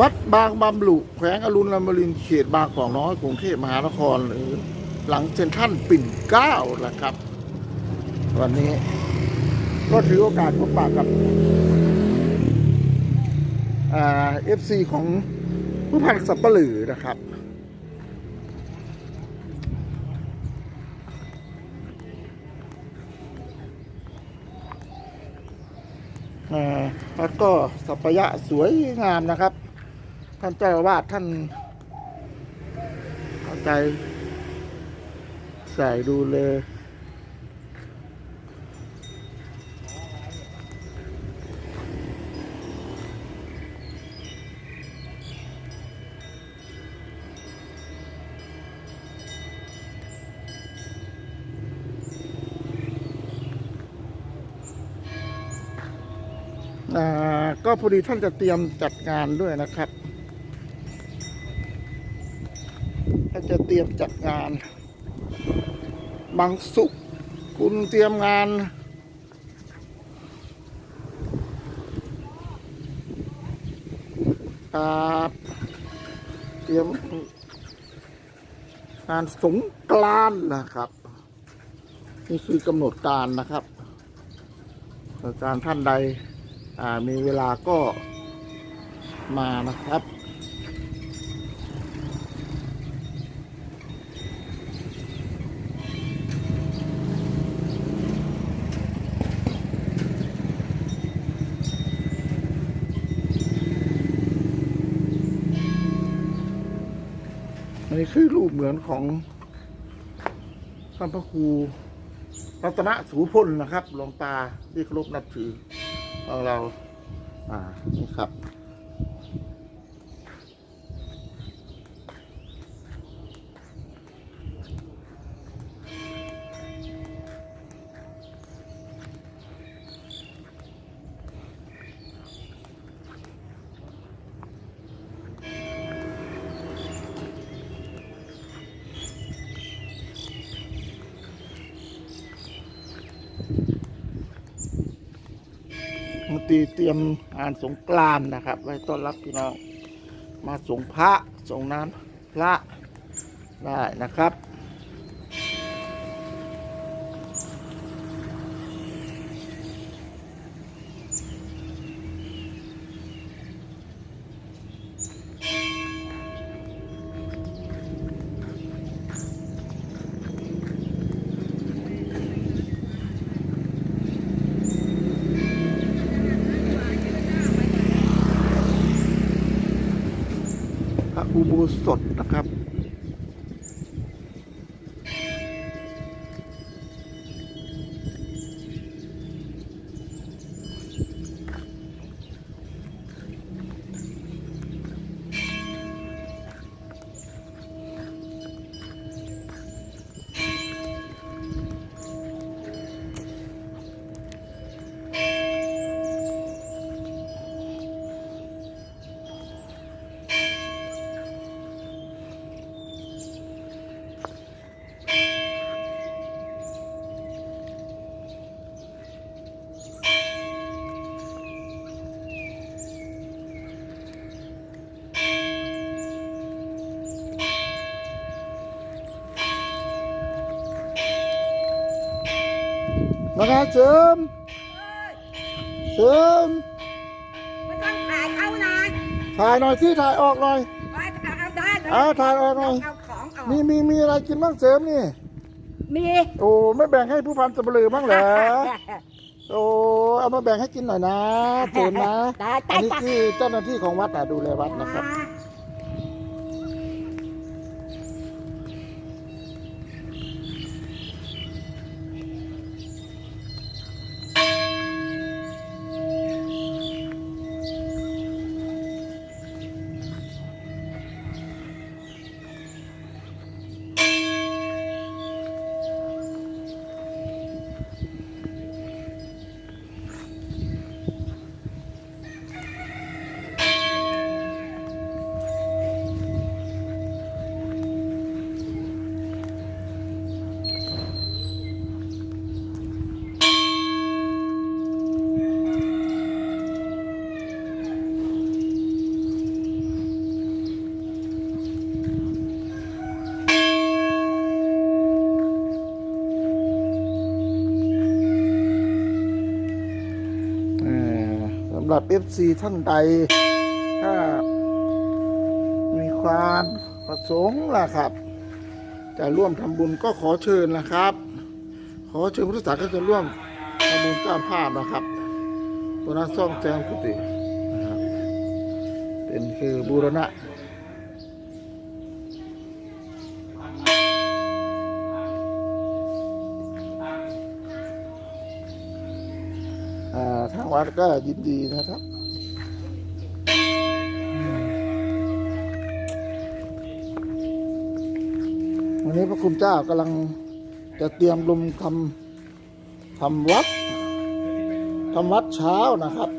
วัดบางบำรุแขวงอรุณลมรินเขตบางกอกน้อยกรุงเทพมหานครหรือหลังเซ็นทรัลปิ่นเก้าละครับ วันนี้ ก็ถือโอกาสพบปะกับเอฟซีของผู้พันสับปะหลือนะครับอ่าแล้วก็สัปยะสวยงามนะครับ ท่านเจ้าอาวาสท่านเอาใจ ใส่ดูเลยอ่าก็พอดีท่านจะเตรียมจัดงานด้วยนะครับ ท่าจะเตรียมจัดงาน บางสุขคุณเตรียมงานอ่าเตรียมงานสงกรานนะครับ นี่คือกำหนดการนะครับการท่านใดมีเวลาก็มานะครับ อันนี้คือรูปเหมือนของท่านพระครูรัตนสูพลนะครับหลวงตาที่เคารพนับถือของเรา อ่านี่ครับ มน ตรีเตรียมงานสงกรานนะครับ ไว้ต้อนรับพี่น้อง มาส่งพระส่งน้ำพระได้นะครับ พร มาไงเสริมเสริมไม่ต้องถ่ายเขานะถ่ายหน่อยที่ถ่ายออกหน่อยไว้เอาเอาได้เลยเอาถ่ายออกหน่อยเอาของออกมีมีมีอะไรกินบ้างเสริมนี่ มีโอ้ไม่แบ่งให้ผู้พันสับปะเหลือบ้างเหรอโอ้เอามาแบ่งให้กินหน่อยนะเสริมนะได้อันนี้ที่เจ้าหน้าที่ของวัดนะดูแลวัดนะครับ หรับ FC ท่านใด ถ้า มีความประสงค์ล่ะครับ จะร่วมทำบุญก็ขอเชิญนะครับ ขอเชิญพุทธศาสนิกชนจะร่วมทำบุญเจ้าภาพนะครับตัวนั้นซ่อมแซมกุฏินะครับเป็นคือบูรณะ วัดก็ยินดีนะครับ วันนี้พระคุณเจ้ากำลังจะเตรียมลงทำทำวัดทำวัดเช้านะครับ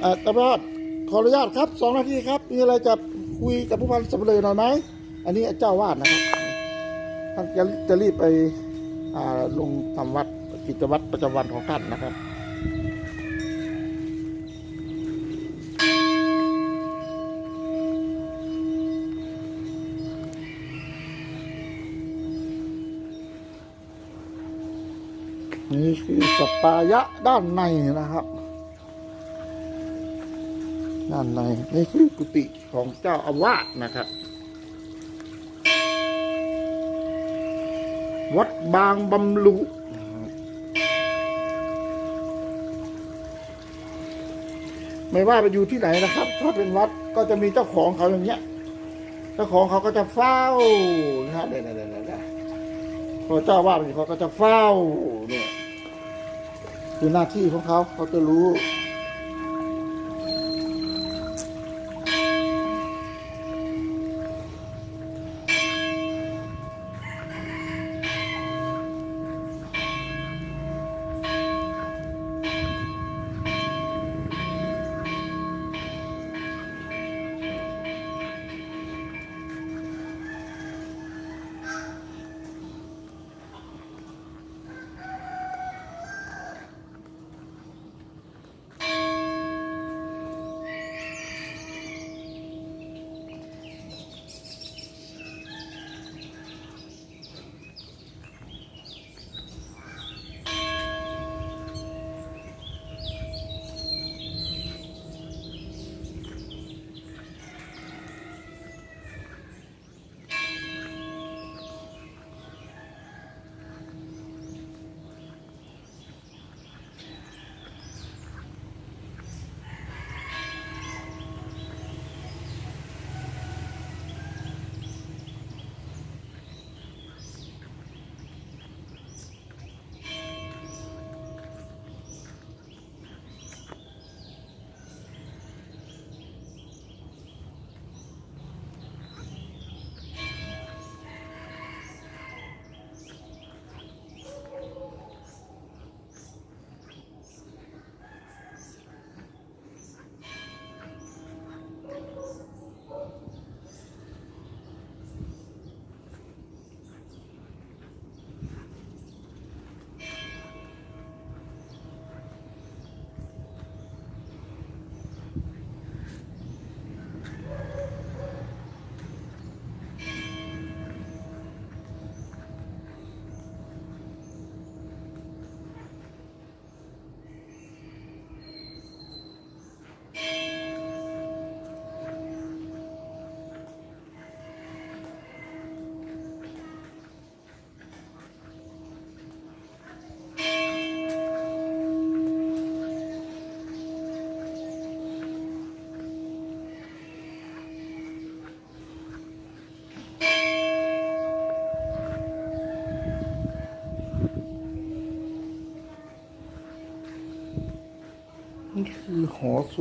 เออตำรวจขออนุญาตครับสองนาทีครับมีอะไรจะคุยกับผู้พันสำเร็จหน่อยไหมอันนี้เจ้าวาดนะครับท่านจะจะรีบไปอ่าลงทำวัดกิจวัตรประจำวันของท่านนะครับายะด้านในนะครับ ด้านในนี่คือกุฏิของเจ้าอาวาสนะครับ วัดบางบำรุไม่ว่าไปอยู่ที่ไหนนะครับ ถ้าเป็นวัดก็จะมีเจ้าของเขาอย่างเงี้ย เจ้าของเขาก็จะเฝ้านะฮะเนี่ยเนี่ยเนี่ยเนี่ยพอเจ้าอาว่าสเขาก็จะเฝ้าเนี่ย คือหน้าที่ของเขาเขาจะรู้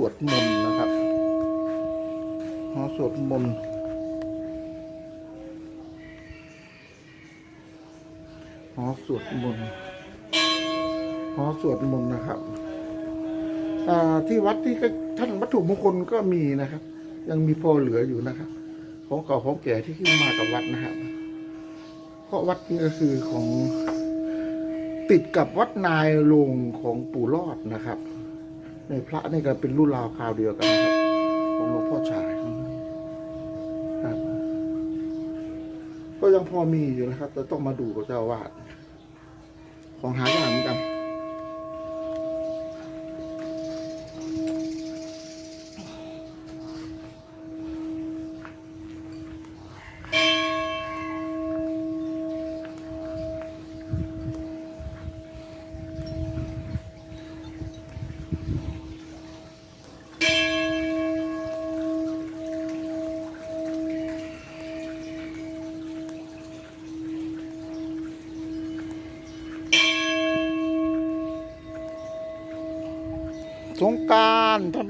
วดมนต์นะครับหอสวดมนต์หอสวดมนต์หอสวดมนต์นะครับที่วัดที่ท่านวัตถุมงคลก็มีนะครับ ยังมีพอเหลืออยู่นะครับ ของเก่าของแก่ที่ขึ้นมากับวัดนะครับเพราะวัดนี้ก็คือของติดกับวัดนายโรงของปู่รอดนะครับ ในพระนี่ก็เป็นรุ่นราวคราวเดียวกันนะครับของหลวงพ่อชายครับ ก็ยังพอมีอยู่นะครับแต่ต้องมาดูกับเจ้าอาวาดของหายากเหมือนกัน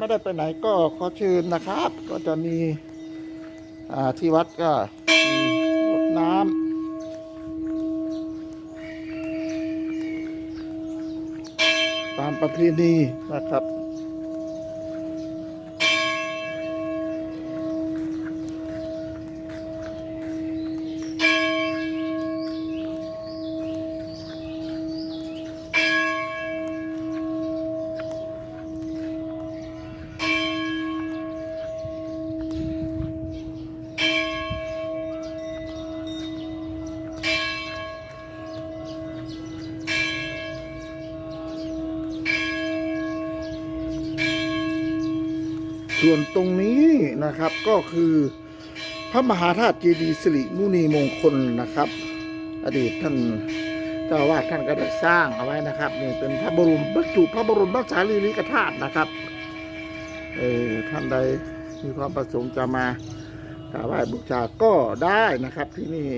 ไม่ได้ไปไหนก็ขอเชิญนะครับ ก็จะมีที่วัดก็มีรดน้ำตามประเพณีนะครับ ส่วนตรงนี้นะครับก็คือพระมหาธาตุเจดีย์สิริมุนีมงคลนะครับ อดีตท่านเจ้าวาดท่านก็ได้สร้างเอาไว้นะครับนี่เป็นพระบรมบรรจุพระบรมราชาลีริกธาตุนะครับเออท่านใดมีความประสงค์จะมากราบไหว้บูชาก็ได้นะครับที่นี่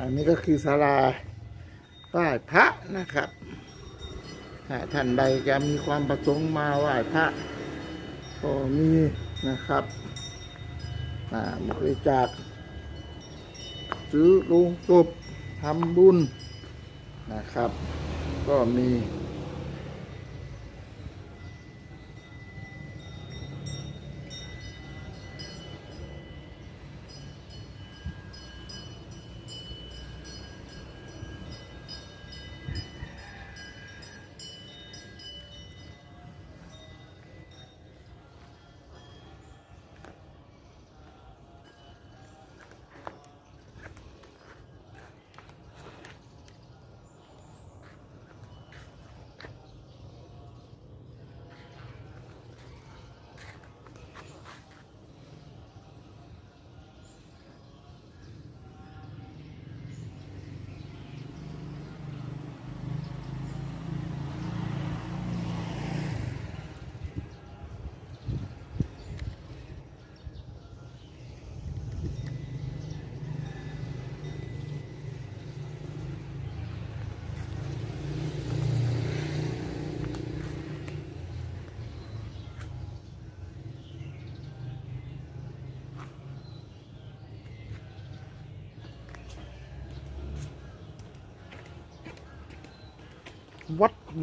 อันนี้ก็คือศาลาไหว้พระนะครับถ้าท่านใดจะมีความประสงค์มาไหว้พระก็มีนะครับบริจาคซื้อลงศพทำบุญนะครับ ก็มี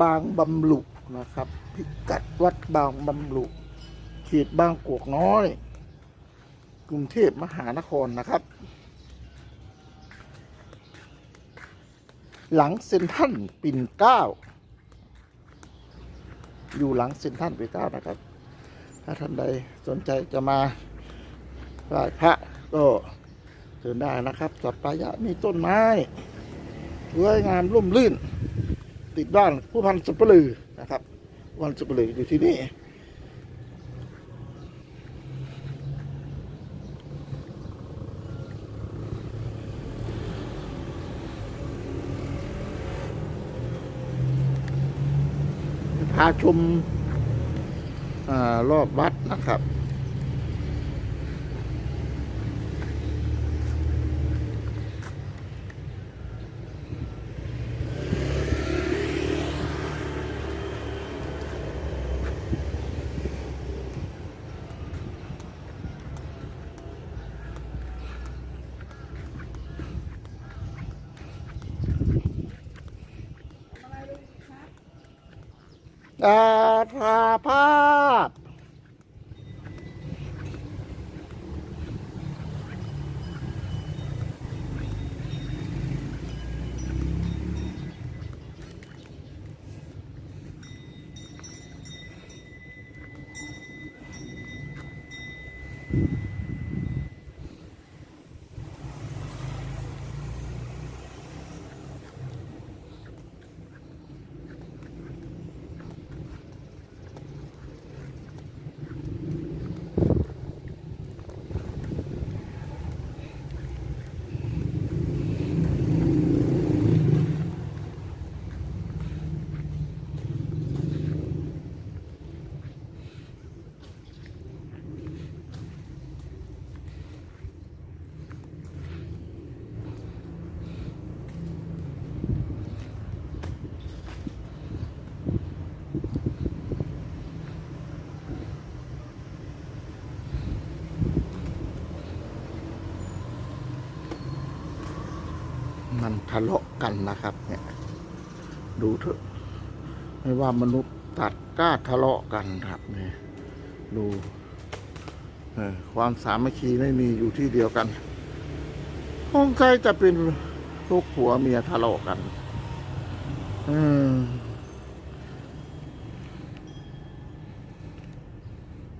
บางบำลุนะครับ พิกัดวัดบางบำลุเขตบางกอกน้อย กรุงเทพมหานครนะครับ หลังเซ็นทรัลปิ่นเก้า อยู่หลังเซ็นทรัลปิ่นเก้านะครับ ถ้าท่านใดสนใจจะมาไหว้พระก็เดินได้นะครับ สัปปายะมีต้นไม้สวยงามร่มรื่น ติดด้านผู้พันสับปะลือนะครับผู้พันสับปะลืออยู่ที่นี่พาชมอารอบวัดนะครับ ดาราภาพ มันทะเลาะกันนะครับ เนี่ย ดูเถอะไม่ว่ามนุษย์ตัดกล้าทะเลาะกันครับเนี่ยดูความสามัคคีไม่มีอยู่ที่เดียวกันห้องใครจะเป็นลูกผัวเมียทะเลาะกัน อืม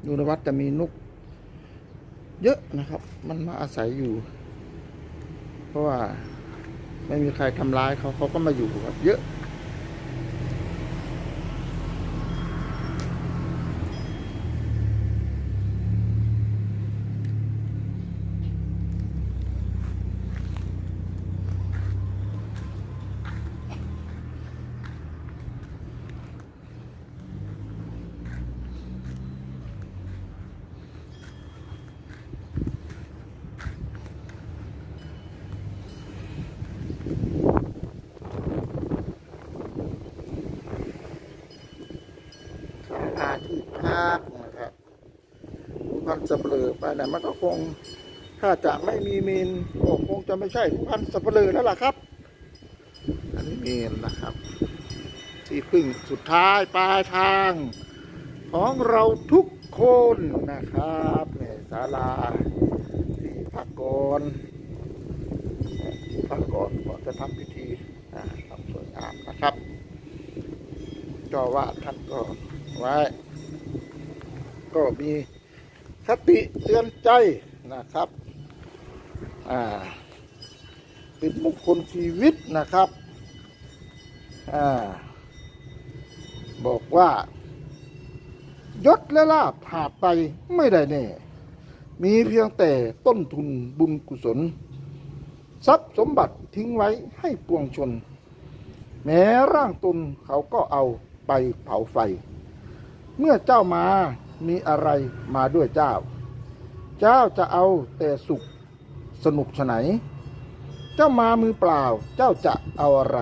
ดูในวัดจะมีนก เยอะนะครับ มันมาอาศัยอยู่ เพราะว่า ไม่มีใครทำร้ายเขาเขาก็มาอยู่ครับเยอะ สถานที่พักนะครับผู้พัน สับเปลือไปไหนมันก็คงถ้าจะไม่มีเมนก็คงจะไม่ใช่พันสับเปลือแล้วล่ะครับ อันนี้เมนนะครับ ที่พึ่งสุดท้ายปลายทาง ของเราทุกคนนะครับเนี่ยศาลาที่พักก่อนที่พักก่อนก่อนจะทำพิธีทำสวยงามนะครับจ้าอาวาดท่านก็ไว้ ก็มี คติเตือนใจนะครับอ่าเป็นมงคลชีวิตนะครับอ่าบอกว่ายศและลาภหาไปไม่ได้แน่ มีเพียงแต่ต้นทุนบุญกุศล ทรัพย์สมบัติทิ้งไว้ให้ปวงชน แม้ร่างตนเขาก็เอาไปเผาไฟ เมื่อเจ้ามา มีอะไรมาด้วยเจ้า เจ้าจะเอาแต่สุขสนุกฉไหน เจ้ามามือเปล่า เจ้าจะเอาอะไร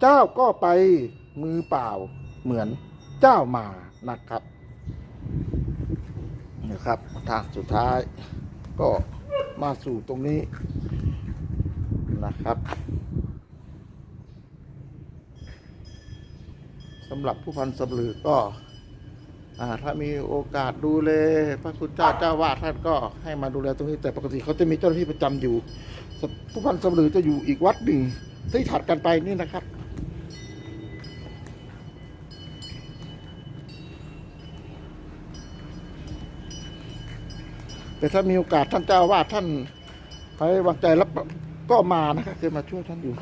เจ้าก็ไปมือเปล่าเหมือนเจ้ามานะครับนะครับทางสุดท้ายก็มาสู่ตรงนี้นะครับสำหรับผู้พันสำลือก็ ถ้ามีโอกาสดูแลพระคุณเจ้าเจ้าวาดท่านก็ให้มาดูแลตรงนี้แต่ปกติเขาจะมีเจ้าหน้าที่ประจำอยู่ ผู้พันสำลือจะอยู่อีกวัดหนึ่งที่ถัดกันไปนี่นะครับแต่ถ้ามีโอกาสท่านเจ้าอาวาดท่านไว้วางใจรับก็มานะครับจะมาช่วยท่านอยู่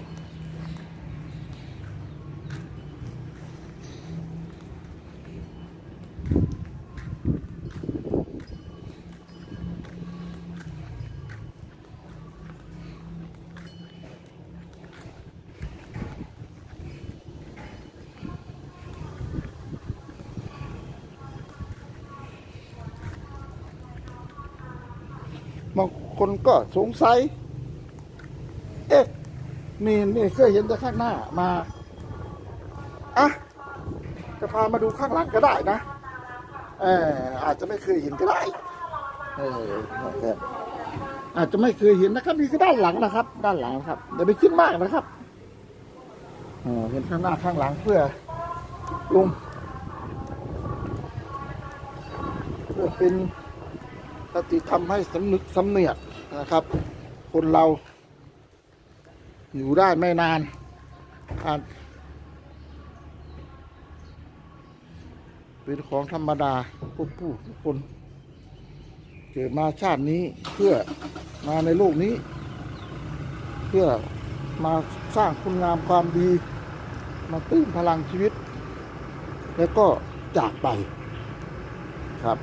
บางคนก็สงสัย เอ๊ะนี่นี่เคยเห็นแต่ข้างหน้ามาอะจะพามาดูข้างหลังก็ได้นะเอออาจจะไม่เคยเห็นก็ได้เออนะครับอาจจะไม่เคยเห็นนะครับนี่คือด้านหลังนะครับ ด้านหลังครับอย่าไปคิดมากนะครับเออเห็นข้างหน้าข้างหลังเพื่อลุงเพื่อเป็น สติทำให้สำนึกสำเนียกนะครับ คนเรา อยู่ได้ไม่นานอาจเป็นของธรรมดาพวกผู้ทุกคน เกิดมาชาตินี้เพื่อมาในโลกนี้ เพื่อมาสร้างคุณงามความดี มาตื้นพลังชีวิต แล้วก็จากไปครับ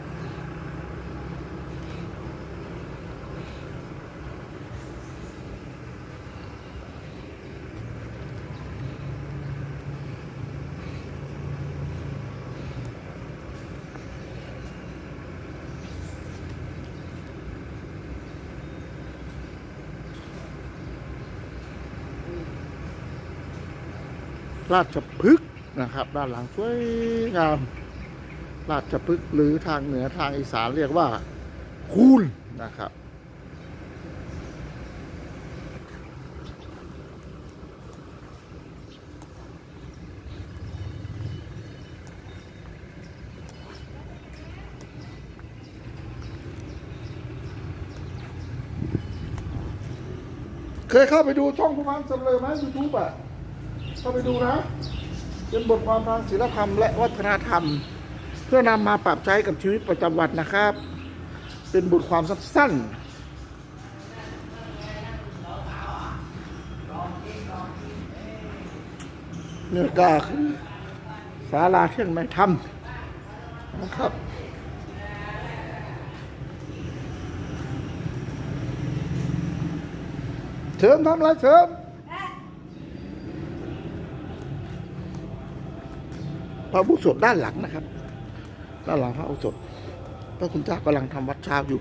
ราชพฤกษ์นะครับ ด้านหลังสวยงาม ราชพฤกษ์หรือทางเหนือทางอีสานเรียกว่า คูนนะครับ เคยเข้าไปดูช่องผู้พันสำเร็จไหมยูทูบอะ เข้าไปดูนะเป็นบทความทางศิลธรรมและวัฒนธรรม เพื่อนำมาปรับใช้กับชีวิตประจำวันนะครับ เป็นบทความสั้นๆเนื้อก็คือศาลาเที่ยงไม่ทำนะครับเชิญทำอะไรเชิญ ระอุโบสดด้านหลังนะครับ ด้านหลังพระอุโบสดพระคุณเจ้ากำลังทำวัดเช้าอยู่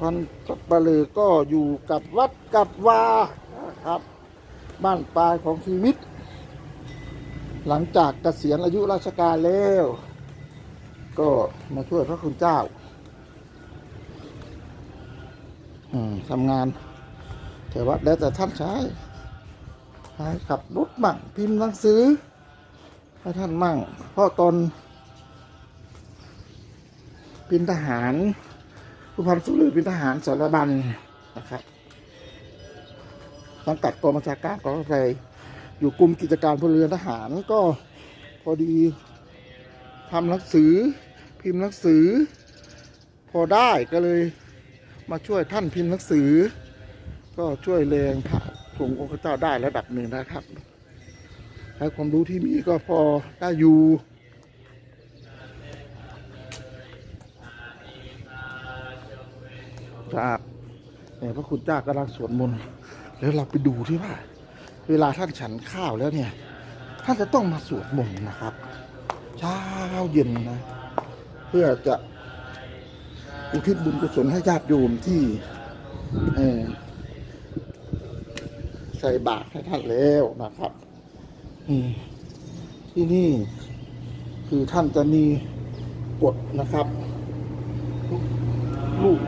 พันสับปะเลอก็อยู่กับวัดกับวานะครับ บ้านปลายของชีวิต หลังจากเกษียณอายุราชการแล้ว ก็มาช่วยพระคุณเจ้าทำงาน แต่วัดแล้วแต่ท่านใช้ให้ขับรถมั่งพิมพ์หนังสือให้ท่านมั่งเพราะตนเป็นทหาร ผู้พันสุลือเป็นทหารสารบัญนะครับสังกัดกองบัญชาการกองทัพไทยอยู่กลุ่มกิจการพลเรือนทหารก็พอดีทำหนังสือ พิมพ์หนังสือ พอได้ก็เลยมาช่วยท่านพิมพ์หนังสือ ก็ช่วยแรงพระสงฆ์องค์เจ้าได้ระดับหนึ่งนะครับและความรู้ที่มีก็พอได้อยู่ ครับเนี่ยพระคุณเจ้ากำลังสวดมนต์แล้วเราไปดูที่ว่า เวลาท่านฉันข้าวแล้วเนี่ยท่านจะต้องมาสวดมนต์นะครับ เช้าเย็นนะ เพื่อจะอุทิศบุญกุศลให้ญาติโยมที่ใส่บาตรให้ท่านแล้วนะครับที่นี่คือท่านจะมีกฎนะครับลูก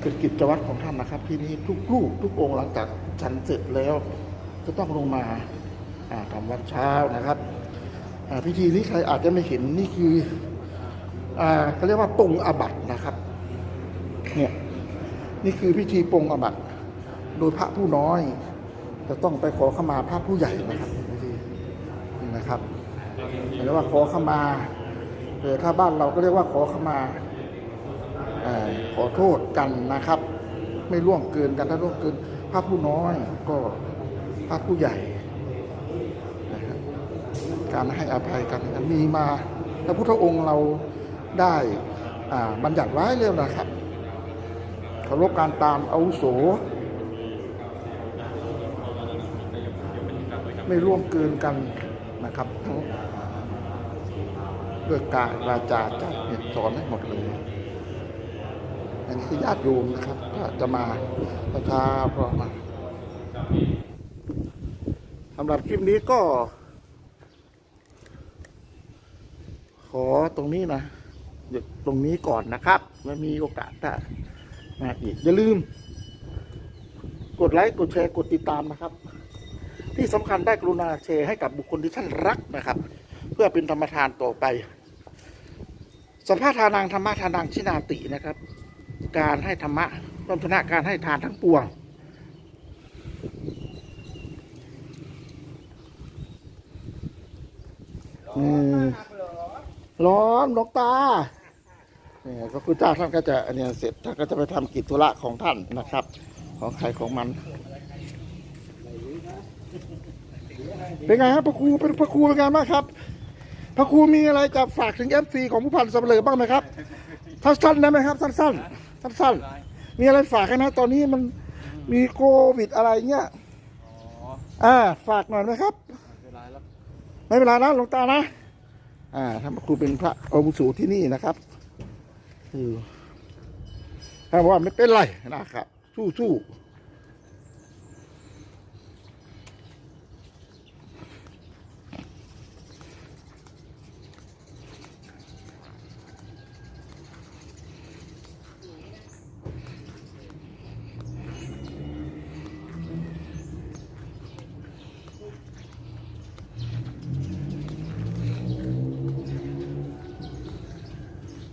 เป็นกิจวัตรของท่านนะครับ ที่นี้ทุกรูปทุกองค์หลังจากฉันเสร็จแล้ว จะต้องลงมาทำวัดเช้านะครับพิธีนี้ใครอาจจะไม่เห็นนี่คือเขาเรียกว่าปงอบัตนะครับเนี่ยนี่คือพิธีปงอบัตโดยพระผู้น้อย จะต้องไปขอขมาพระผู้ใหญ่นะครับพิธีนะครับเรียกว่าขอขมาเออถ้าบ้านเราก็เรียกว่าขอขมา ขอโทษกันนะครับ ไม่ล่วงเกินกันถ้าล่วงเกินพระผู้น้อยก็พระผู้ใหญ่นะครับการให้อภัยกันมีมาพระพุทธองค์เราได้บัญญัติไว้เรื่องนะครับเคารพการตามอาวุโส ไม่ร่วมเกินกันนะครับทั้งด้วยกายวาจาจเนี่ยสอนให้หมดเลย อันนี้คือญาติโยมนะครับก็จะมาประชาพรมาสำหรับคลิปนี้ก็ ขอตรงนี้นะหยุดตรงนี้ก่อนนะครับแล้มีโอกาสถ้ามาอีกอย่าลืม กดไลค์กดแชร์กดติดตามนะครับ ที่สำคัญได้กรุณาแชร์ให้กับบุคคลที่ท่านรักนะครับ เพื่อเป็นธรรมทานต่อไปสัมภาษณ์ทานังธรรมะทานังชินาตินะครับ การให้ธรรมะต้นชนะการให้ทานทั้งปวงร้อนหลวงตาเนี่ยก็คุณเจ้าท่านก็จะเนี้ยเสร็จท่านก็จะไปทำกิจธุระของท่านนะครับ ของใครของมัน เป็นไงครับพระครูเป็นพระครูเป็นไงบ้างครับ พระครูมีอะไรจะฝากถึงเอฟซีของผู้พันสับเปลือบ้างไหมครับสั้นได้ไหมครับสั้นๆ สั้นๆ มีอะไรฝากกันนะ ตอนนี้มันมีโควิดอะไรเงี้ยอ่าฝากหน่อยไหมครับ ไม่เป็นไรนะหลวงตานะ อ่าท่านพระครูเป็นพระอาวุโสที่นี่นะครับคือถ้าบอกว่าไม่เป็นไรนะครับ สู้ๆ